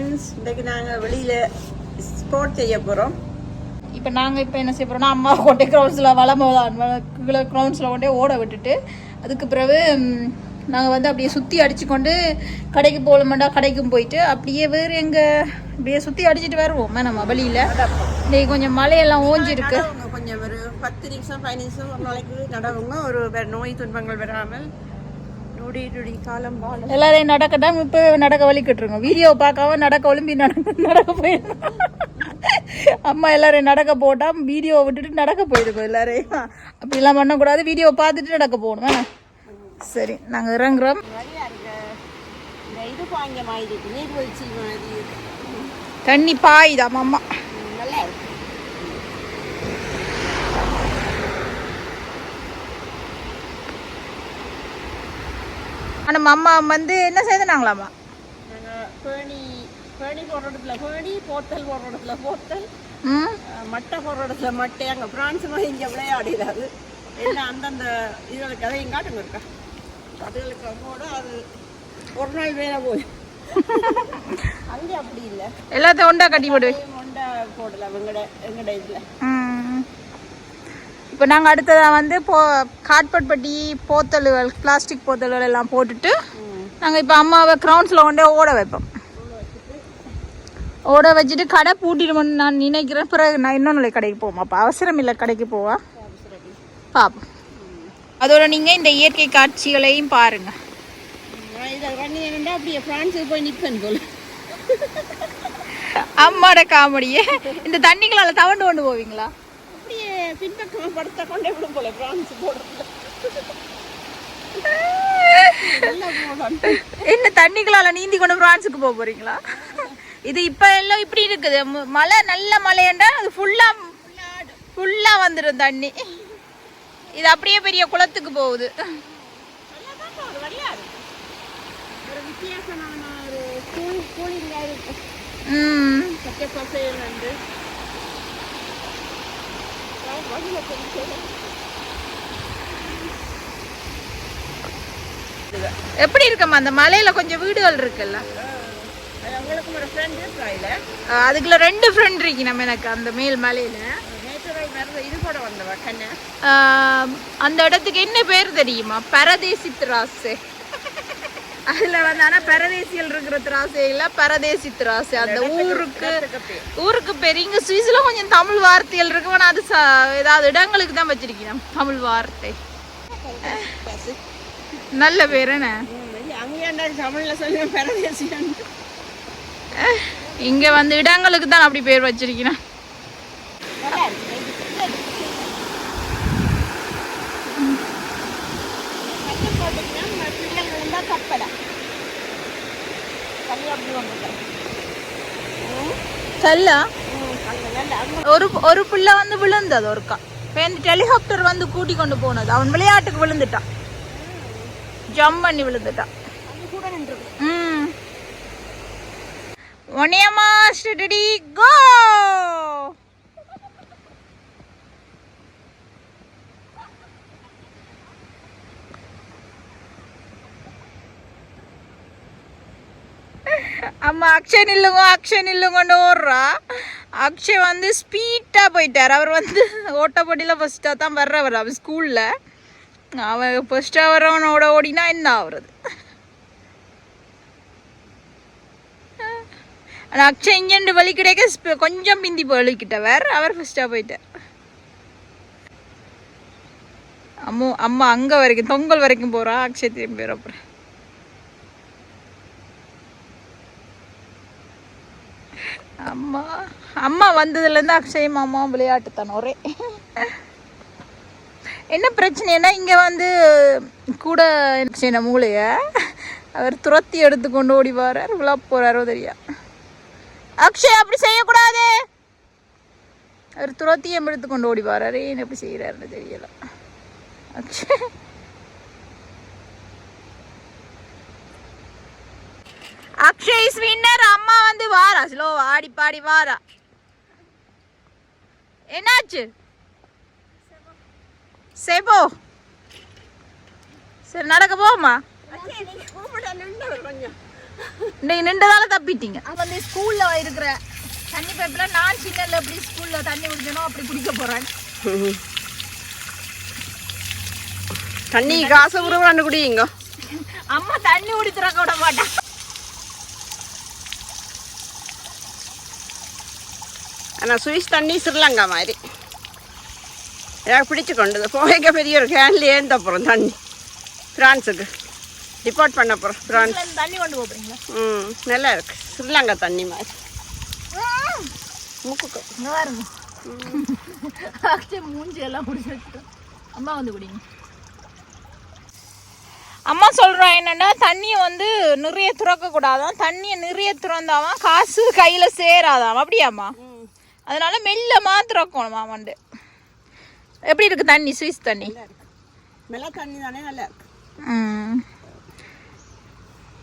Friends இன்றைக்கு நாங்கள் வெளியில் ஸ்போர்ட் செய்ய போகிறோம் இப்போ நாங்கள் இப்போ என்ன செய்ய போகிறோம்னா அம்மா கொண்டே கிரவுண்ட்ஸில் வளமோதான் கிரவுண்ட்ஸில் கொண்டே ஓட விட்டுட்டு அதுக்கு பிறகு நாங்கள் வந்து அப்படியே சுற்றி அடிச்சுக்கொண்டு கடைக்கு போகலமாண்டா கடைக்கும் போயிட்டு அப்படியே வேறு எங்கே அப்படியே சுற்றி அடிச்சிட்டு வருவோம் நம்ம வழியில் இன்னைக்கு கொஞ்சம் மழையெல்லாம் ஓஞ்சிருக்கு. கொஞ்சம் ஒரு பத்து நிமிஷம் பதினஞ்சு நிமிஷம் ஒரு நாளைக்கு நடவுங்க ஒரு நோய் துன்பங்கள் வராமல் எல்லாரையும் நடக்கட்டாம இப்போ நடக்க வலிக்கிட்டுருங்க வீடியோ பார்க்காம நடக்க ஒலிம்பி நடக்க நடக்க போயிடும் அம்மா எல்லாரையும் நடக்க போட்டா வீடியோ விட்டுட்டு நடக்க போயிருக்கோம் எல்லாரையும். அப்படிலாம் பண்ணக்கூடாது. வீடியோ பார்த்துட்டு நடக்க போகணும்? சரி நாங்கள் இறங்குறோம். தண்ணி பாயுதாம் அம்மா ம், நல்லா இருக்கு ஆனால் அம்மா வந்து என்ன செய்தாங்களாம்மா பேணி பேணி போடுற இடத்துல பேணி போத்தல் போடுற இடத்துல போத்தல் மட்டை போடுற இடத்துல மட்டை. அங்கே பிரான்ஸ் மாதிரி இங்கே விளையாடிடாது எல்லாம் அந்தந்த இதுகளுக்கு அதை எங்காட்டுங்க இருக்கா அதுகளுக்கு போட அது ஒரு நாள் வேலை போய். அங்கே அப்படி இல்லை. எல்லாத்தையும் ஒண்டா கட்டி போடுவேன். மொண்டை போடலாம் எங்கட எங்கட இதில். இப்போ நாங்கள் அடுத்ததாக வந்து போ காட்பட் பட்டி போத்தல்கள் பிளாஸ்டிக் போத்தல்கள் எல்லாம் போட்டுட்டு நாங்கள் இப்போ அம்மாவை கிரவுண்ட்ஸில் கொண்டே ஓட வைப்போம். ஓட வச்சுட்டு கடை பூட்டிடுமோன்னு நான் நினைக்கிறேன். பிறகு நான் இன்னொன்று கடைக்கு போவோம். அப்போ அவசரம் இல்லை கடைக்கு போவா? பார்ப்போம் அதோட நீங்கள் இந்த இயற்கை காட்சிகளையும் பாருங்கள் அப்படியே ஃப்ரான்ஸுக்கு போய் நிற்பேன் போல அம்மாட காமெடியே. இந்த தண்ணிகளால் தவண்டு கொண்டு போவீங்களா? பின்பக்கமாக படுத்த கொண்டே விடும் போல ஃப்ரான்ஸ் போடுறது. என்ன தண்ணிகளால நீந்தி கொண்டு பிரான்ஸுக்கு போக போறீங்களா? இது இப்ப எல்லாம் இப்படி இருக்குது. மழை நல்ல மழையண்டா அது ஃபுல்லா ஃபுல்லா வந்துடும் தண்ணி. இது அப்படியே பெரிய குளத்துக்கு போகுது. வித்தியாசமான ஒரு கூலி கூலிங்காக இருக்கும். ம். பச்சை பசையில் வந்து வழியில் கொஞ்சம் எப்படி இருக்கம்மா? அந்த மலையில கொஞ்சம் வீடுகள் இருக்குல்ல? உங்களுக்கு ஒரு ஃப்ரெண்ட் இல்லை அதுக்குள்ள ரெண்டு ஃப்ரெண்ட் இருக்கு நம்ம எனக்கு அந்த மேல் மலையில. இது கூட வந்தவ கண்ணு அந்த இடத்துக்கு என்ன பேர் தெரியுமா? பரதேசி திராசு அதுல வந்து ஆனா பரதேசியல் இருக்கிற திராசே இல்ல பரதேசி திராசு. அந்த ஊருக்கு ஊருக்கு பேர். இங்க சுவிஸ்ல கொஞ்சம் தமிழ் வார்த்தைகள் இருக்கு. ஆனா அது ஏதாவது இடங்களுக்கு தான் வச்சிருக்கேன் தமிழ் வார்த்தை. நல்ல பேர் என்ன? இங்க வந்து இடங்களுக்கு தான் அப்படி பேர் வச்சிருக்கேன் நல்லா இருக்கு கட்டு போட்டுக்கினா பிள்ளைங்க இருந்தால் கப்படா கல்லு ஒரு ஒரு பிள்ளை வந்து விழுந்தது ஒருக்கா. இப்போ இந்த ஹெலிகாப்டர் வந்து கூட்டி கொண்டு போனது. அவன் விளையாட்டுக்கு விழுந்துட்டான். ஜம்ப் பண்ணி விழுந்துட்டான். ம். ஒனியம்மா ஸ்டடி கோ அம்மா அக்ஷய் நில்லுங்க அக்ஷய் நில்லுங்கன்னு ஓடுறா. அக்ஷய் வந்து ஸ்பீட்டாக போயிட்டார். அவர் வந்து ஓட்டப்போட்டியில் ஃபஸ்ட்டாக தான் வர்றவர் அவர் ஸ்கூலில் அவன் ஃபஸ்ட்டாக வர்றவனோட ஓடினா என்ன ஆகுறது ஆனால் அக்ஷய் இங்கேண்டு வழி கிடைக்க கொஞ்சம் பிந்தி வலிக்கிட்டவர் அவர் ஃபஸ்ட்டாக போயிட்டார். அம்மா அம்மா அங்கே வரைக்கும் தொங்கல் வரைக்கும் போகிறா அக்ஷய் திரும்பி அப்புறம் அம்மா அம்மா வந்ததுலேருந்து அக்ஷய் மாமாவும் விளையாட்டுத்தான் ஒரே என்ன பிரச்சனைனா இங்கே வந்து கூட என்ன மூளைய அவர் துரத்தி எடுத்து கொண்டு ஓடி வர்றார் விழா போகிறாரோ தெரியா. அக்ஷய் அப்படி செய்யக்கூடாது! அவர் துரத்தியம் எடுத்து கொண்டு ஓடி என்ன ஏன் எப்படி செய்கிறாருன்னு தெரியல. அக்ஷய் அக்ஷய் இஸ் வின்னர் அம்மா வந்து வாரா. ஸ்லோ ஆடி பாடி வாரா. என்னாச்சு? சரி போ சரி நடக்க போமா இன்னைக்கு நின்றதால தப்பிட்டீங்க. வந்து ஸ்கூல்ல இருக்கிற தண்ணி பைப்ல நான் சின்னல எப்படி ஸ்கூல்ல தண்ணி குடிக்கணும் அப்படி குடிக்க போறேன். தண்ணி காசு உருவாண்டு குடிங்க அம்மா தண்ணி குடி திறக்க விட மாட்டா. ஆனால் சுவிஸ் தண்ணி ஸ்ரீலங்கா மாதிரி. எனக்கு பிடிச்சு கொண்டது போக பெரிய ஒரு கேன்லேயே ஏந்த போகிறோம் தண்ணி. ஃப்ரான்ஸுக்கு டிபார்ட் பண்ண போகிறோம் ஃப்ரான்ஸ் தண்ணி கொண்டு போறீங்களா ம் நல்லா இருக்கு. ஸ்ரீலங்கா தண்ணி மாதிரி. ஆக்சுவலி மூஞ்சி எல்லாம் முடிச்சு வச்சுட்டோம். அம்மா வந்து குடிங்க. அம்மா சொல்றா என்னன்னா தண்ணியை வந்து நிறைய துறக்க கூடாதாம் தண்ணியை நிறைய துறந்தாதான் காசு கையில சேராதாம். அப்படியாம்மா? அதனால மெல்லமா துறக்கணுமா வந்து எப்படி இருக்கு தண்ணி சுவிஸ் தண்ணி? தானே நல்லா இருக்கு.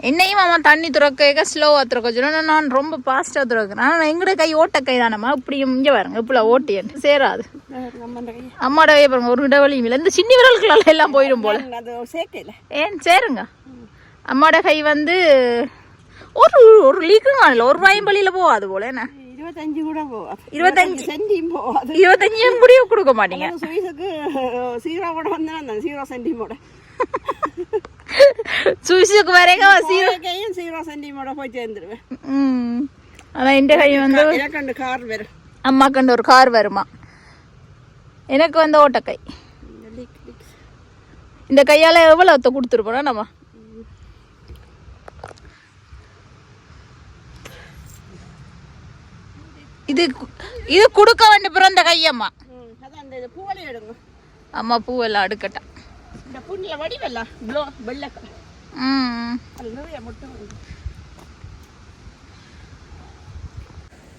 என்னையும் மாமா தண்ணி துறக்க ஸ்லோவாக துறக்க சொல்லணும் நான் ரொம்ப ஃபாஸ்ட்டாக துறக்கிறேன். ஆனால் எங்கட கை ஓட்ட கை தானம்மா இப்படி இங்கே பாருங்க இப்படி ஓட்டியன் சேராது. அம்மாட கையை பாருங்க ஒரு இடவழியும் இல்லை. இந்த சின்ன விரல்களால் எல்லாம் போயிடும் போல. ஏன் சேருங்க. அம்மாட கை வந்து ஒரு ஒரு லீக்கும் காணல ஒரு வாயம்பள்ளியில் போகாது போல என்ன? இருபத்தஞ்சு கூட போகாது இருபத்தஞ்சு. சென்டியும் போகாது இருபத்தஞ்சு முடிவு கொடுக்க மாட்டீங்க? சுவிஸுக்கு சீரோ கூட வந்தேன் சீரோ சென்டிமோட சுவிஸுக்கு வரைங்க சீரோ கையும் சீரோ சென்டிமோட போய் சேர்ந்துருவேன். ம். அதான் இந்த கை வந்து எனக்கு ரெண்டு கார் வரும் அம்மாக்கு ஒரு கார் வருமா? எனக்கு வந்து ஓட்டக்கை. இந்த கையால் எவ்வளோ ஒத்த கொடுத்துருப்போம் நம்ம? இது இது கொடுக்க வேண்டிய பிறந்த கையம்மா. அம்மா பூவெல்லாம் அடுக்கட்டா. இந்த புண்ணில் வடிவல்ல? ப்ளோ வெள்ளை ம். நிறைய முட்டை.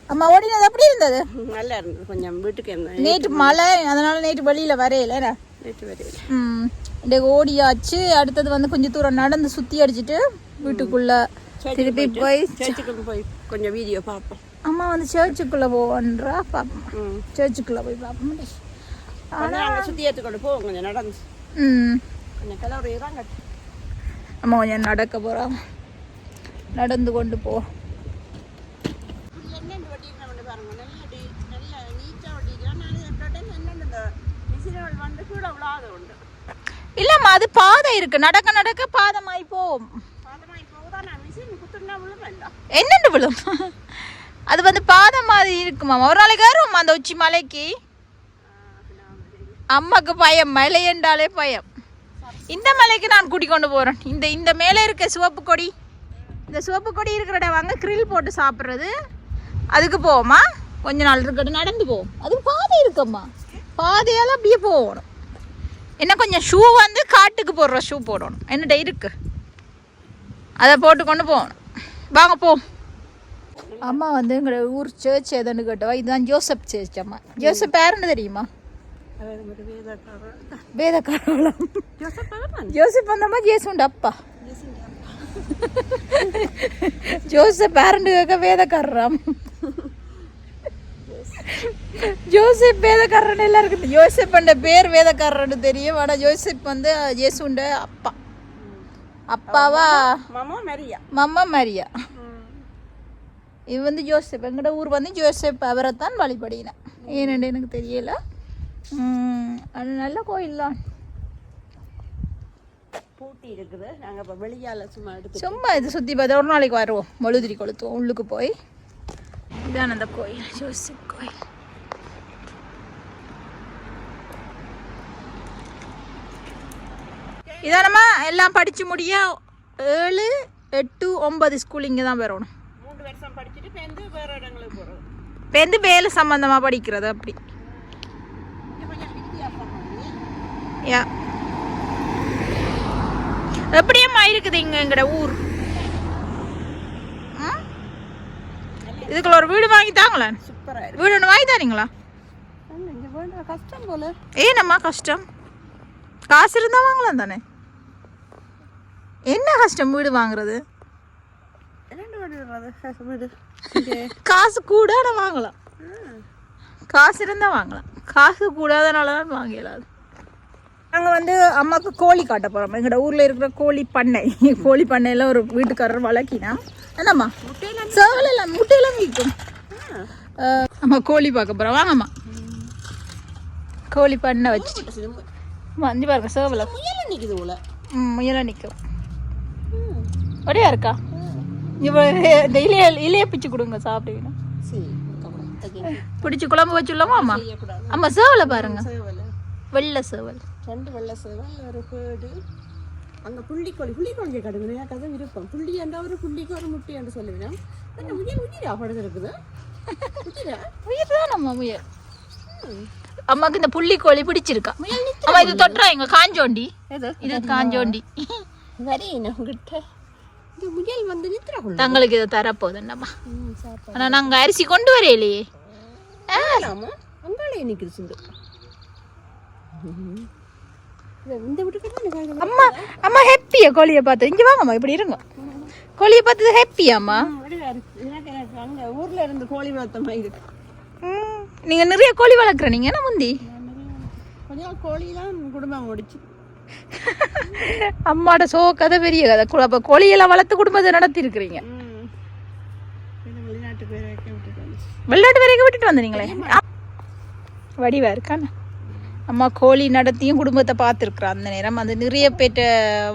அம்மா ஓடினது எப்படி இருந்தது? நல்லா இருந்தது. கொஞ்சம் வீட்டுக்கு இருந்தேன் நேற்று மழை அதனால நேற்று வெளியில் வரையில. நேற்று வரையில். ம். இன்றைக்கு ஓடியாச்சு. அடுத்தது வந்து கொஞ்சம் தூரம் நடந்து சுற்றி அடிச்சிட்டு வீட்டுக்குள்ள திருப்பி போய் போய் கொஞ்சம் வீடியோ பார்ப்போம். அம்மா வந்து சர்ச்சுக்குள்ள போவன்றா பார்ப்போம் சர்ச்சுக்குள்ள போய் பார்ப்போம் அங்கே சுற்றி ஏற்றுக்கொண்டு போவோம் கொஞ்சம் நடந்து. ம். கொஞ்சம் கிளறி அம்மா கொஞ்சம் நடக்க போகிறோம் நடந்து கொண்டு போ. இல்லைம்மா அது பாதை இருக்கு. நடக்க நடக்க பாதமாய் விழுவேன்டா என்னென்னு விழும்? அது வந்து பாதம் மாதிரி இருக்குமா? ஒரு நாளைக்கு வருவோம்மா அந்த உச்சி மலைக்கு? அம்மாக்கு பயம் மலை என்றாலே பயம். இந்த மலைக்கு நான் குடி கொண்டு போகிறேன் இந்த இந்த மேலே இருக்க சிவப்பு கொடி. இந்த சிவப்பு கொடி இருக்கிற இடம் வாங்க கிரில் போட்டு சாப்பிட்றது. அதுக்கு போவோமா? கொஞ்ச நாள் இருக்கட்டும் நடந்து போவோம். அது பாதை இருக்கம்மா. பாதையால் அப்படியே போகணும். என்ன கொஞ்சம் ஷூ வந்து காட்டுக்கு போடுற ஷூ போடணும். என்னட்ட இருக்கு? அதை போட்டு கொண்டு போகணும். வாங்க போ. அம்மா வந்து எங்களோட ஊர் சர்ச் எதுன்னு கேட்டவா இதுதான் ஜோசப் சர்ச் அம்மா. ஜோசப் பேருன்னு தெரியுமா? வேதக்காரலாம் ஜோசப் வந்தம்மா ஜேசுண்ட அப்பா. ஜோசப் பேரண்ட் கேட்க வேதக்காரராம். ஜோசப் வேதக்காரன் எல்லாருக்கும் தெரியும். ஜோசப் என்ற பேர் வேதக்காரன்னு தெரியும் ஆனால் ஜோசப் வந்து ஜேசுண்ட அப்பா. அப்பாவா? மாமா மரியா? மம்மா மரியா. இது வந்து ஜோசப். எங்கட ஊர் வந்து ஜோசப் அவரைத்தான் வழிபடினேன் ஏன்னு எனக்கு தெரியல. அது நல்ல கோயில் தான் பூட்டி இருக்குது. நாங்கள் இப்போ வெளியால் சும்மா எடுத்து சும்மா இது சுற்றி பார்த்து ஒரு நாளைக்கு வருவோம். மழுதிரி கொளுத்துவோம். உள்ளுக்கு போய். இதான் அந்த கோயில். ஜோசப் கோயில். இதானம்மா எல்லாம் படித்து முடிய ஏழு எட்டு ஒன்பது ஸ்கூல் இங்கே தான் வரணும் வருஷம் படிச்சுட்டு பேருந்து வேறு இடங்களுக்கு போகிறது இப்போ எந்த வேலை சம்மந்தமாக படிக்கிறது அப்படி யா எப்படியம்மா இருக்குது இங்க எங்கட ஊர்? இதுக்குள்ள ஒரு வீடு வாங்கி தாங்களேன் வீடு ஒன்று வாங்கி வேண்டாம் கஷ்டம் போல ஏனம்மா கஷ்டம் காசு இருந்தால் வாங்கலாம் தானே என்ன கஷ்டம் வீடு வாங்குறது ரெண்டு வீடு வர்றது வீடு காசு கூட வாங்கலாம். காசு இருந்தால் வாங்கலாம். காசு கூடாதனால தான் வாங்கலாது நாங்கள் வந்து அம்மாவுக்கு கோழி காட்ட போகிறோம் எங்களோட ஊரில் இருக்கிற கோழி பண்ணை. கோழி பண்ணையில் ஒரு வீட்டுக்காரர் வளர்க்கினா. என்னம்மா? சேவல் எல்லாம் முட்டையெல்லாம் விற்கும் அம்மா கோழி பார்க்க போகிறோம் வாங்கம்மா. கோழி பண்ணை வச்சு. வந்து பாருங்க சேவலை. முயல நிக்குது போல. ம் முயலாக நிற்கும் ஒரே இருக்கா? இவ இந்த இலைய இலைய பிச்சு கொடுங்க இருக்கக்கூடாது. பிடிச்சி குழம்பு வச்சுள்ளாமா அம்மா? அம்மா சேவலை பாருங்க. சேவல். வெள்ளை சேவல். ரெண்டு வெள்ளை சேவல் ஒரு பேடு. அங்க புள்ளிக்கோழி புள்ளிக்கோழிக்கு கடுங்க எனக்கு அது விருப்பம். புள்ளி என்ற ஒரு புள்ளிக்கு ஒரு முட்டை என்று சொல்லுவேன். உயிர் உயிரா படுத்திருக்குது உயிரா? உயிர் தான் அம்மா முயல் அம்மாக்கு இந்த புள்ளி கோழி பிடிச்சிருக்கா அம்மா இது தொட்டுறா எங்க காஞ்சோண்டி. இது காஞ்சோண்டி. வரி உங்ககிட்ட இந்த முயல் வந்து நித்திர தங்களுக்கு இதை தரப்போகுதுன்னம்மா சாப்பாடு. ஆனா நாங்க அரிசி கொண்டு வரையிலையே அங்காலே நிக்குது சுண்டு இந்த வீட்டுக்கு அம்மா அம்மா ஹாப்பியா கோழியை பார்த்து. இங்க வாங்கம்மா இப்படி இருங்க. கோழியை பார்த்தது ஹாப்பியாம்மா ஊர்ல இருந்து கோழி வளர்த்தமா இருக்கு. நீங்க நிறைய கோழி வளர்க்குற நீங்க என்ன முந்தி? கொஞ்சம் கோழிலாம் குடும்பம் முடிச்சு. அம்மாட சோ கதை பெரிய கதை. கு- அப்ப கோழியெல்லாம் வளர்த்து குடும்பத்தை நடத்தி இருக்கிறீங்க வெளிநாட்டு வரைக்கும் விட்டுட்டு வந்தீங்களே? வடிவா இருக்கானே. அம்மா கோழி நடத்தியும் குடும்பத்தை பார்த்துருக்குறா அந்த நேரம். அந்த நிறைய பேட்ட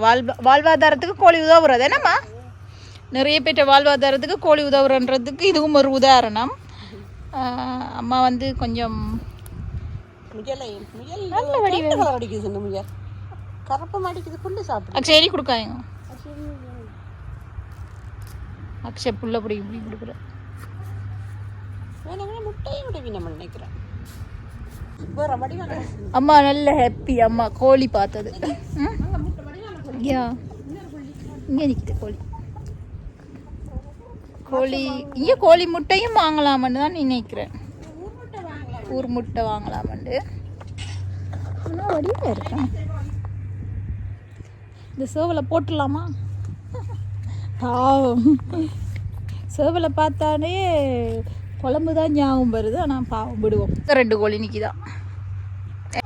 வாழ்வா வாழ்வாதாரத்துக்கு கோழி உதவுறது. என்னம்மா? நிறைய பேட்ட வாழ்வாதாரத்துக்கு கோழி உதவுறன்றதுக்கு இதுவும் ஒரு உதாரணம். அம்மா வந்து கொஞ்சம் நல்ல வடிவம். கருப்பம் அடிக்குது புல்லு சாப்பிடுது சரி கொடுக்காங்க அக்ஷய் புள்ள பிடி இப்படி கொடுக்குற. வேணுங்கன்னா முட்டையும் விடுவி நம்ம நினைக்கிறேன். அம்மா நல்ல ஹாப்பி அம்மா கோழி பார்த்தது? யா. இங்கே நிற்குது கோழி. கோழி இங்கே கோழி முட்டையும் வாங்கலாமன்னு தான் நினைக்கிறேன். ஊர் முட்டை வாங்கலாமண்டு ஆனால் வடிவாக இருக்கேன் இந்த சேவலை போட்டுடலாமா? பாவம். சேவலை பார்த்தாலே குழம்பு தான் ஞாபகம் வருது ஆனால் பாவம் விடுவோம். ரெண்டு கோழி நிற்கிதான்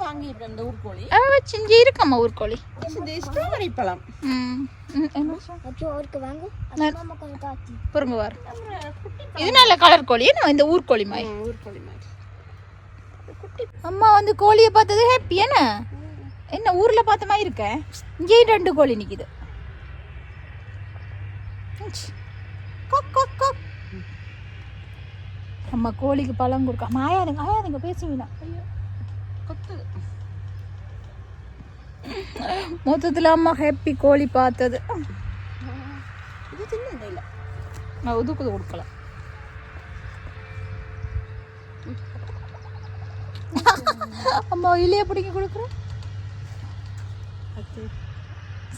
வாங்கிட்டு அந்த ஊர் கோழி. செஞ்சு இருக்கம்மா ஊர் கோழி. இந்த ஸ்ட்ராபெரி பழம். பொருங்க வார் இது நல்ல கலர் கோழி என்ன இந்த ஊர் கோழி மாதிரி? ஊர் கோழி மாதிரி. அம்மா வந்து கோழியை பார்த்தது ஹாப்பி என்ன? என்ன ஊர்ல பார்த்த மாதிரி இருக்க? இங்கேயும் ரெண்டு கோழி நிக்குது. நம்ம கோழிக்கு பழம் கொடுக்க. மாயாதுங்க ஆயாதுங்க பேசுவீனா கொத்துது. மொத்தத்தில் அம்மா ஹாப்பி கோழி பார்த்தது. இது சின்ன இல்லை நான் ஒதுக்குது கொடுக்கல அம்மா இல்லையே பிடிக்க கொடுக்குறேன்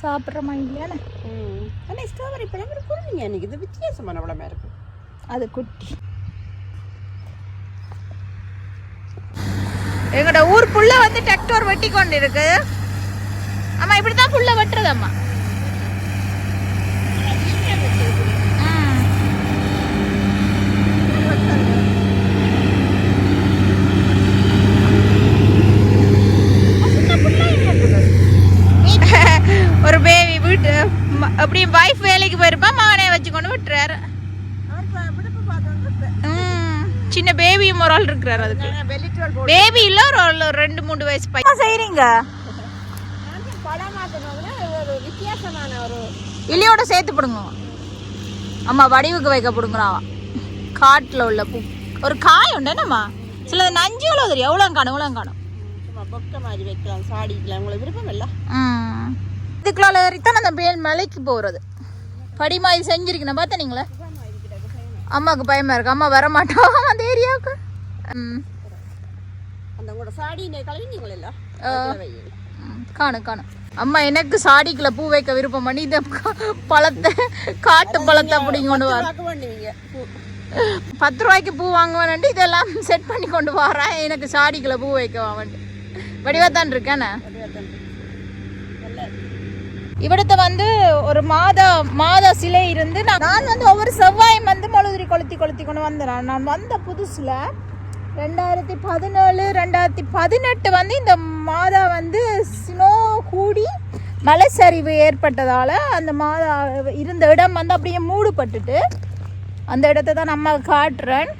சாப்பிட்றமா இல்லையானே ம். ஆனால் ஸ்ட்ராபெரி பழம் ஒரு குருவிங்க எனக்கு இது வித்தியாசமான பழமா இருக்கு? அது குட்டி. எங்கட ஊர் புள்ள வந்து டிராக்டர் வெட்டி கொண்டு இருக்கு அம்மா இப்படி தான் புள்ள வெட்டுறது அம்மா ம். ஒரு பேபி வீட்டு ம- அப்படி வைஃப் வேலைக்கு போயிருப்பா மகனே வச்சு கொண்டு விட்டுறாரு. சின்ன பேபியும் ஒரு ஆள் இருக்கிறாரு அதுக்கு. பேபி இல்ல ஒரு ரெண்டு மூணு வயசு பையன். செய்றீங்க? பழம் மாற்றினோம்னா ஒரு வித்தியாசமான ஒரு இலியோட சேர்த்து போடுங்க. அம்மா வடிவுக்கு வைக்க போடுங்கிறாவா. காட்டுல உள்ள பூ. ஒரு காய் உண்டு என்னம்மா? சிலது நஞ்சு எவ்வளோ தெரியும். எவ்வளோ காணும் எவ்வளோ காணும். பொக்கை மாதிரி வைக்கலாம் சாடிக்கலாம். உங்களுக்கு விருப்பம் இல்லை? இதுக்குள்ள ஏறித்தான் அந்த மேல் மலைக்கு போகிறது படி மாதிரி செஞ்சிருக்கணும் பார்த்தனீங்களா அம்மாவுக்கு பயமா இருக்கு. அம்மா வர மாட்டோம் அந்த ஏரியாவுக்கு ம் காணும் காணும் அம்மா எனக்கு சாடிக்குள்ள பூ வைக்க விருப்பம். பண்ணி இந்த பழத்தை காட்டு பழத்தை அப்படி கொண்டு வர பத்து ரூபாய்க்கு பூ. வாங்குவேன்ட்டு இதெல்லாம் செட் பண்ணி கொண்டு வரேன் எனக்கு சாடிக்குள்ள பூ வைக்க வாங்கன்ட்டு வடிவாத்தான் இருக்கேனே இவிடத்த வந்து ஒரு மாதா மாதா சிலை இருந்து நான் நான் வந்து ஒவ்வொரு செவ்வாயும் வந்து மொழுதுரி கொளுத்தி கொளுத்தி கொண்டு வந்துடுறேன் நான் வந்த புதுசில் ரெண்டாயிரத்தி பதினேழு ரெண்டாயிரத்தி பதினெட்டு வந்து இந்த மாதா வந்து ஸ்னோ கூடி மலை சரிவு ஏற்பட்டதால் அந்த மாதா இருந்த இடம் வந்து அப்படியே மூடுபட்டுட்டு அந்த இடத்த தான் நம்ம காட்டுறேன்.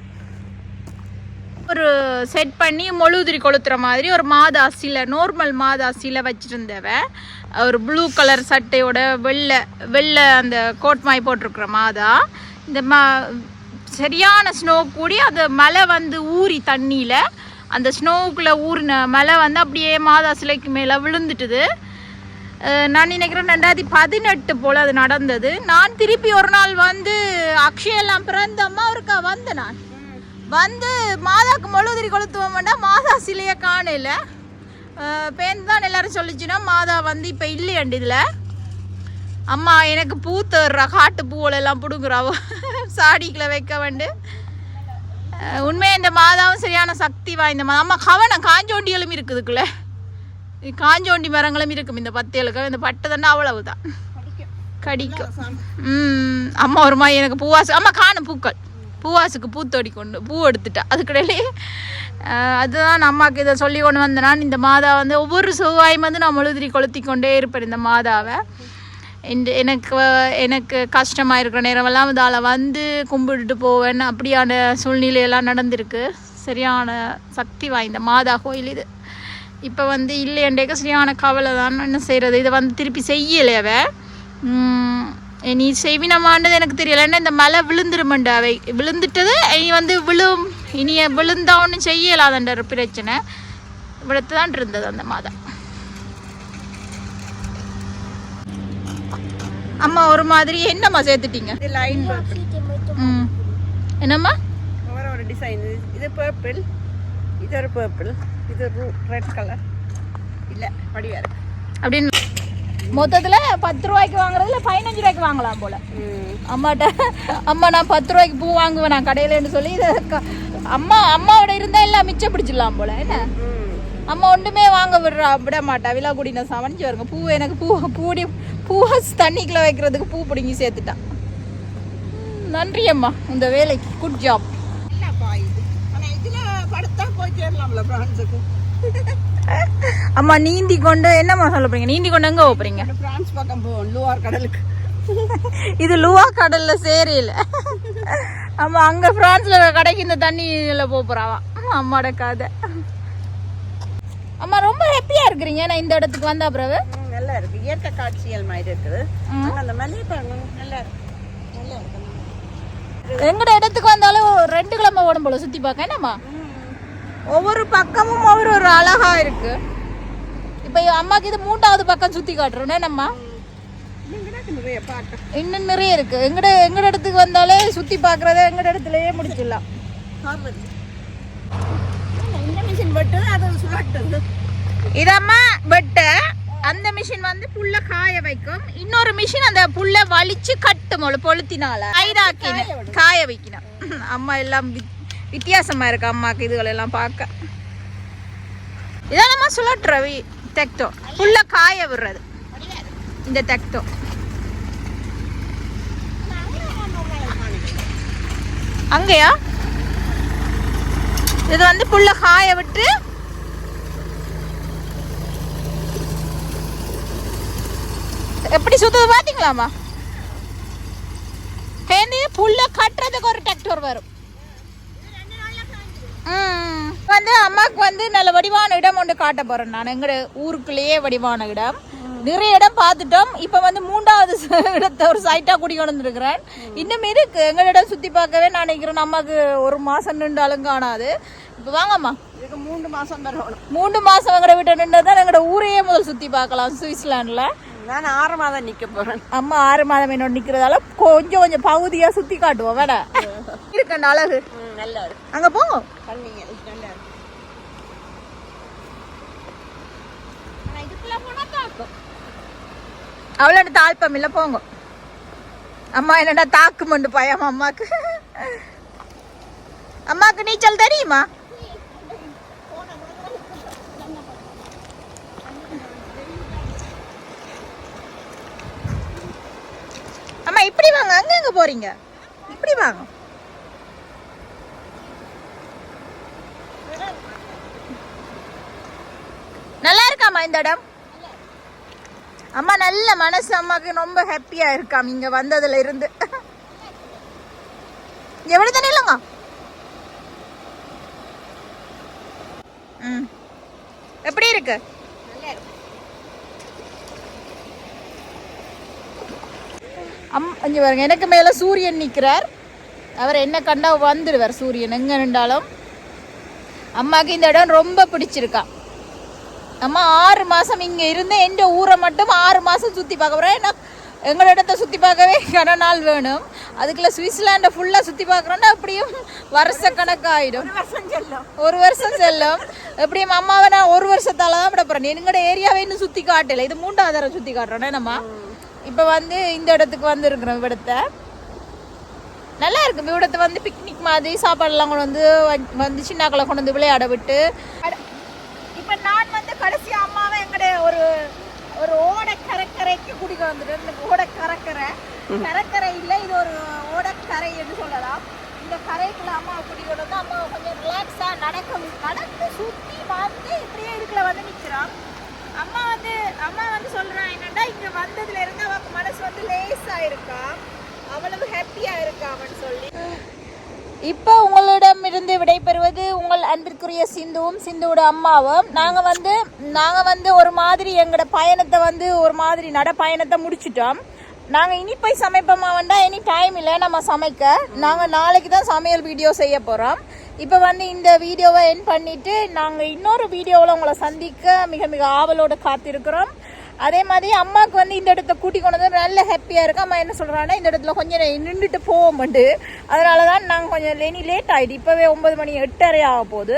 ஒரு செட் பண்ணி மொழுதிரி கொளுத்துற மாதிரி ஒரு மாதா சிலை நார்மல் மாதா சிலை வச்சுருந்தவன் ஒரு ப்ளூ கலர் சட்டையோட வெள்ளை வெள்ளை அந்த கோட் மாதிரி போட்டிருக்கிற மாதா. இந்த மா சரியான ஸ்னோ கூடி அந்த மலை வந்து ஊறி தண்ணியில் அந்த ஸ்னோவுக்குள்ளே ஊறின மலை வந்து அப்படியே மாதா சிலைக்கு மேலே விழுந்துட்டுது. நான் நினைக்கிறேன் ரெண்டாயிரத்தி பதினெட்டு போல் அது நடந்தது. நான் திருப்பி ஒரு நாள் வந்து அக்ஷயெல்லாம் பிறந்த அம்மா இருக்கா? வந்தேன் நான். வந்து மாதாக்கு மொழுதிரி கொளுத்துவோம் வேண்டாம் மாதா சிலையை காணல. பேன் தான் எல்லாரும் சொல்லிச்சுன்னா மாதா வந்து இப்போ இல்லையண்டு இதில்? அம்மா எனக்கு பூ தர்றா காட்டு பூவில் எல்லாம் பிடுங்குறாவோ சாடிக்குள்ள வைக்க வேண்டு அஹ் உண்மையா இந்த மாதாவும் சரியான சக்தி வாய்ந்த மாதா அம்மா கவனம் காஞ்சோண்டிகளும் இருக்குதுக்குள்ள. காஞ்சோண்டி மரங்களும் இருக்கும் இந்த பத்தேலுக்கு. இந்த பட்டை தண்டை அவ்வளவுதான். கடிக்கும். ம் அம்மா ஒரு மாதிரி எனக்கு பூவாசு அம்மா காணும் பூக்கள். பூவாசுக்கு பூத்தோடி கொண்டு பூ எடுத்துட்டா. அதுக்கிடையிலே அதுதான் அம்மாவுக்கு இதை சொல்லி கொண்டு வந்தேன் நான் இந்த மாதா வந்து ஒவ்வொரு செவ்வாயும் வந்து நான் முழுதிரி கொளுத்தி கொண்டே இருப்பேன் இந்த மாதாவை. இந்த எனக்கு எனக்கு கஷ்டமாக இருக்கிற நேரமெல்லாம் இதால் வந்து கும்பிட்டுட்டு போவேன் அப்படியான சூழ்நிலையெல்லாம் நடந்திருக்கு. சரியான சக்தி வாய்ந்த மாதா கோயில் இது. இப்போ வந்து இல்லையண்டேக்க சரியான கவலை தான் என்ன செய்கிறது இதை வந்து திருப்பி செய்யலை நீ செய்வினமானது எனக்கு தெரியல. ஏன்னா இந்த மலை விழுந்துருமண்டா அவை? விழுந்துட்டது இனி வந்து விழும். இனி விழுந்தா ஒன்றும் செய்யலாதன்ற ஒரு பிரச்சனை. இவ்வளத்து தான் இருந்தது அந்த மாதம் அம்மா ஒரு மாதிரி என்னம்மா சேர்த்துட்டீங்க? லைன் ம். என்னம்மா? ஒரு டிசைன் இது பர்பிள் இது ஒரு பர்பிள் இது ரெட் கலர் இல்ல இருக்கு. அப்படின்னு மொத்தத்தில் பத்து ரூபாய்க்கு வாங்குறதுல பதினஞ்சு ரூபாய்க்கு வாங்கலாம் போல. அம்மாட்ட அம்மா நான் பத்து ரூபாய்க்கு பூ வாங்குவேன் நான் கடையிலன்னு சொல்லி இதை அம்மா அம்மாவோட இருந்தால் எல்லாம் மிச்சம் பிடிச்சிடலாம் போல என்ன? அம்மா ஒன்றுமே வாங்க விடுறா விட மாட்டா. விழா கூடி நான் சமைச்சு வருங்க பூ எனக்கு பூ பூடி பூவை தண்ணிக்குள்ள வைக்கிறதுக்கு பூ பிடுங்கி சேர்த்துட்டான் நன்றி அம்மா இந்த வேலைக்கு. குட் ஜாப் என்னப்பா இது? ஆனா இதுல படுத்தா போய் சேரலாம்ல பிரான்ஸுக்கு அம்மா நீந்தி கொண்டு என்னம்மா சொல்ல போறீங்க? நீந்தி கொண்டு எங்கே போறீங்க? பிரான்ஸ் பக்கம் போவோம் லூவார் கடலுக்கு. இது லுவா கடல்ல சேரியில. ஆமா அங்க பிரான்ஸ்ல கடைக்கு இந்த தண்ணியில போக போறாவா? அம்மாட கதை. அம்மா ரொம்ப ஹாப்பியா இருக்கிறீங்க. நான் இந்த இடத்துக்கு வந்தா பிறகு. நல்லா இருக்கு. இயற்கை காட்சியல் மாதிரி இருக்குது. அந்த மல்லிகை பாருங்க நல்லா இருக்கு. நல்லா இருக்கு. எங்கட இடத்துக்கு வந்தாலும் ரெண்டு கிழமை ஓடும் போல சுத்தி பார்க்க. என்னம்மா? ஒவ்வொரு பக்கமும் ஒவ்வொரு ஒரு அழகா இருக்கு. இப்ப அம்மாக்கு இது மூன்றாவது பக்கம் எனக்கு நிறைய பார்க்க இன்னும் நிறைய இருக்கு. எங்கட எங்கட இடத்துக்கு வந்தாலே சுத்தி பார்க்கறத எங்கட இடத்துலயே முடிச்சிடலாம். இதம்மா வெட்ட. அந்த மிஷின் வந்து புல்ல காய வைக்கும். இன்னொரு மிஷின் அந்த புல்ல வலிச்சு கட்டும். பொழுத்தினால. ஐடாக்கின காய வைக்கணும். அம்மா எல்லாம் வித்தியாசமா இருக்கு அம்மாக்கு இதுகள் எல்லாம் பார்க்க. இதான் நம்ம ரவி வி- தெக்டோ புல்ல காய விடுறது. இந்த தெக்டோ அங்கேயா? இது வந்து புல்ல காய விட்டு எப்படி சுத்தது பாத்தீங்களாமா பேருந்து புல்ல கட்டுறதுக்கு ஒரு டிராக்டர் வரும். வந்து அம்மாவுக்கு வந்து நல்ல வடிவான இடம் ஒன்று காட்ட போறேன் நான். எங்கட ஊருக்குள்ளேயே வடிவான இடம். நிறைய இடம் பார்த்துட்டோம். இப்போ வந்து மூன்றாவது இடத்த ஒரு சைட்டாக குடி கொண்டு வந்திருக்கிறேன். இன்னும் இருக்கு. எங்களிடம் சுற்றி பார்க்கவே நான் நினைக்கிறேன் அம்மாவுக்கு ஒரு மாதம் நின்றாலும் காணாது. இப்போ வாங்கம்மா. மூன்று மாசம் வரணும் மூன்று மாதம் எங்கட விட்டு நின்று தான் எங்களோட ஊரையே முதல் சுற்றி பார்க்கலாம். சுவிட்சர்லாண்டில் நான் ஆறு மாதம் நிக்க போறேன். அம்மா ஆறு மாதம் என்னோட நிக்கிறதால கொஞ்சம் கொஞ்சம் பகுதியா சுத்தி காட்டுவோம் வேட. இருக்கண்ட அழகு. நல்லா இருக்கு அங்க இருக்கு தாக்கும். அவ்வளோ தாழ்ப்பம் இல்ல போங்க. அம்மா என்னடா தாக்கு மண்டு பயம் அம்மாக்கு. அம்மாக்கு நீச்சல் தெரியுமா? வாங்க அங்க போறீங்க? இப்படி வாங்க. நல்லா இருக்காமா இந்த இடம்? அம்மா நல்ல மனசு அம்மாவுக்கு ரொம்ப ஹாப்பியா இருக்காம். இங்க வந்ததுல இருந்து. எவ்வளவு தானே இல்லைங்க ம். எப்படி இருக்கு? அம் இங்க பாருங்க எனக்கு மேல சூரியன் நிக்கிறார். அவர் என்ன கண்டா வந்துடுவார் சூரியன் எங்க நின்றாலும். அம்மாக்கு இந்த இடம் ரொம்ப பிடிச்சிருக்கா. அம்மா ஆறு மாசம் இங்க இருந்து எந்த ஊரை மட்டும் ஆறு மாசம் சுத்தி பார்க்க போறேன். ஏன்னா எங்களோட இடத்த சுத்தி பார்க்கவே கன நாள் வேணும். அதுக்குள்ள சுவிட்சர்லாண்டை ஃபுல்லா சுத்தி பார்க்கறோம்னா அப்படியும் வருஷ கணக்காயிடும். ஒரு வருஷம் செல்லும். எப்படியும் அம்மாவை நான் ஒரு வருஷத்தால தான் விட போறேன். எங்களோட ஏரியாவை இன்னும் சுத்தி காட்டல. இது மூன்றாவது தடவை சுத்தி காட்டுறோம். நம்ம இப்போ வந்து இந்த இடத்துக்கு வந்து இருக்கிறோம் இவிடத்தை நல்லா இருக்கு இவிடத்தை வந்து பிக்னிக் மாதிரி சாப்பாடுலாம் கொண்டு வந்து வந்து சின்னாக்களை கொண்டு வந்து விளையாட விட்டு. இப்போ நான் வந்து கடைசி அம்மாவை எங்கட ஒரு ஒரு ஓடை கரக்கரைக்கு குடிக்க வந்துட்டேன். இந்த ஓடை கரக்கரை கரக்கரை இல்லை இது ஒரு ஓடக்கரை என்று சொல்லலாம். இந்த கரைக்குள்ள அம்மாவை குடிக்க வந்து அம்மா கொஞ்சம் ரிலாக்ஸாக நடக்க நடந்து சுற்றி வந்து இப்படியே இதுக்குள்ள வந்து நிற்கிறான் அம்மா வந்து அம்மா வந்து சொல்கிறான் என்னென்னா இங்கே வந்ததுல இருந்து அவக்கு மனசு வந்து லேஸாக இருக்கா? அவ்வளவு ஹாப்பியாக இருக்கா? அவன் சொல்லி. இப்போ உங்களிடமிருந்து விடைபெறுவது உங்கள் அன்பிற்குரிய சிந்துவும் சிந்துவோட அம்மாவும். நாங்கள் வந்து நாங்கள் வந்து ஒரு மாதிரி எங்களோட பயணத்தை வந்து ஒரு மாதிரி நட பயணத்தை முடிச்சிட்டோம். நாங்கள் இனி போய் சமைப்போமா வேண்டா எனி டைம் இல்லை நம்ம சமைக்க. நாங்கள் நாளைக்கு தான் சமையல் வீடியோ செய்ய போகிறோம் இப்போ வந்து இந்த வீடியோவை என் பண்ணிவிட்டு நாங்கள் இன்னொரு வீடியோவில் உங்களை சந்திக்க மிக மிக ஆவலோடு காத்திருக்கிறோம். அதே மாதிரி அம்மாவுக்கு வந்து இந்த இடத்த கூட்டி கொண்டு வந்து நல்ல ஹாப்பியாக இருக்கு. அம்மா என்ன சொல்கிறாங்கன்னா இந்த இடத்துல கொஞ்சம் நின்றுட்டு போவோம்ட்டு அதனால தான் நாங்கள் கொஞ்சம் லெனி லேட் ஆகிட்டு இப்போவே ஒன்பது மணி எட்டரை ஆக போகுது.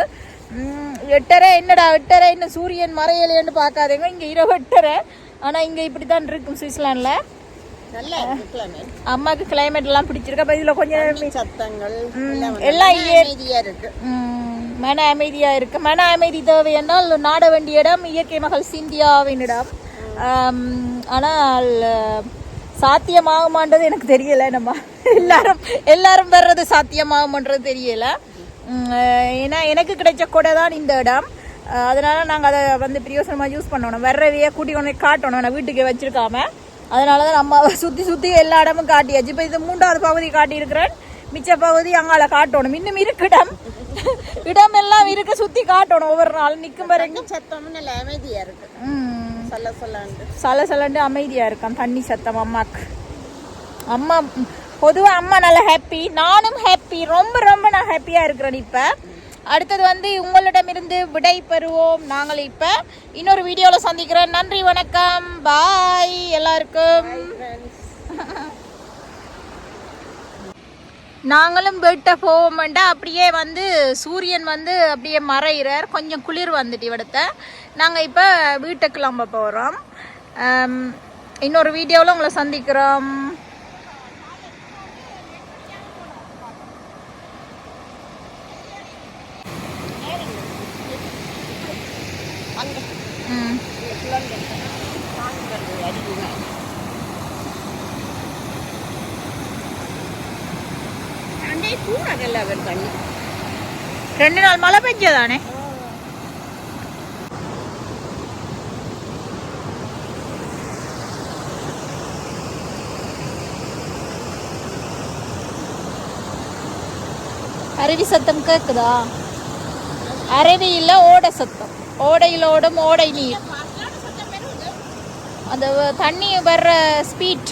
எட்டரை என்னடா எட்டரை இன்னும் சூரியன் மறையலையேன்னு பார்க்காதீங்க. இங்கே இரவு எட்டரை ஆனால் இங்கே இப்படி தான் இருக்கும் சுவிட்சர்லாண்டில் அம்மாவுக்கு climate. எல்லாம் பிடிச்சிருக்கு. அப்போ இதில் கொஞ்சம் சத்தங்கள் எல்லாம் அமைதியா இருக்கு. மன அமைதியாக இருக்கு. மன அமைதி தேவை என்றால் நாட வேண்டிய இடம் இயற்கை மகள் சிந்தியாவின் இடம். ஆனால் சாத்தியமாகுமான்றது எனக்கு தெரியல நம்ம. எல்லாரும் எல்லாரும் வர்றது சாத்தியமாகுமன்றது தெரியல. ஏன்னா எனக்கு கிடைச்ச கொடை தான் இந்த இடம். அதனால நாங்கள் அதை வந்து பிரியோசனமாக யூஸ் பண்ணணும். வர்றவையே கூட்டி கொண்டு காட்டணும். நான் வீட்டுக்கு வச்சிருக்காம. அதனால தான் நம்ம சுற்றி சுற்றி எல்லா இடமும் காட்டியாச்சு. இப்போ இது மூன்றாவது பகுதி காட்டியிருக்கிறேன். மிச்ச பகுதி அங்கால காட்டணும். இன்னும் இருக்கு இடம். இடம் எல்லாம் இருக்கு சுற்றி காட்டணும் ஒவ்வொரு நாளும். நிற்கும் வரைக்கும் தண்ணி சத்தமும் நல்ல அமைதியா இருக்கு. ம். சொல்ல சொல்லாண்டு சலசலண்டு அமைதியாக இருக்கான் தண்ணி சத்தம் அம்மாக்கு. அம்மா பொதுவாக அம்மா நல்லா ஹாப்பி நானும் ஹாப்பி ரொம்ப ரொம்ப நான் ஹாப்பியாக இருக்கிறேன் இப்போ. அடுத்தது வந்து உங்களிடமிருந்து விடை பெறுவோம். நாங்கள் இப்போ இன்னொரு வீடியோவில் சந்திக்கிறேன் நன்றி வணக்கம். பாய் எல்லாருக்கும். நாங்களும் வீட்டை போவோம்டா. அப்படியே வந்து சூரியன் வந்து அப்படியே மறையிறார். கொஞ்சம் குளிர் வந்துட்டு இவிடத்த. நாங்கள் இப்போ வீட்டை கிளம்ப போகிறோம் இன்னொரு வீடியோவில் உங்களை சந்திக்கிறோம் அங்க ம் இந்த குழந்தை தாண்டி வருது அடிக்குங்க அண்டே கூட நல்லா வருது தண்ணி. ரெண்டு நாள் மழை பெஞ்சதானே? அருவி சத்தம் கேக்குதா? அருவி இல்ல ஓடை சத்தம். ஓடையிலோடும் ஓடை நீர். அந்த தண்ணி வர்ற ஸ்பீட்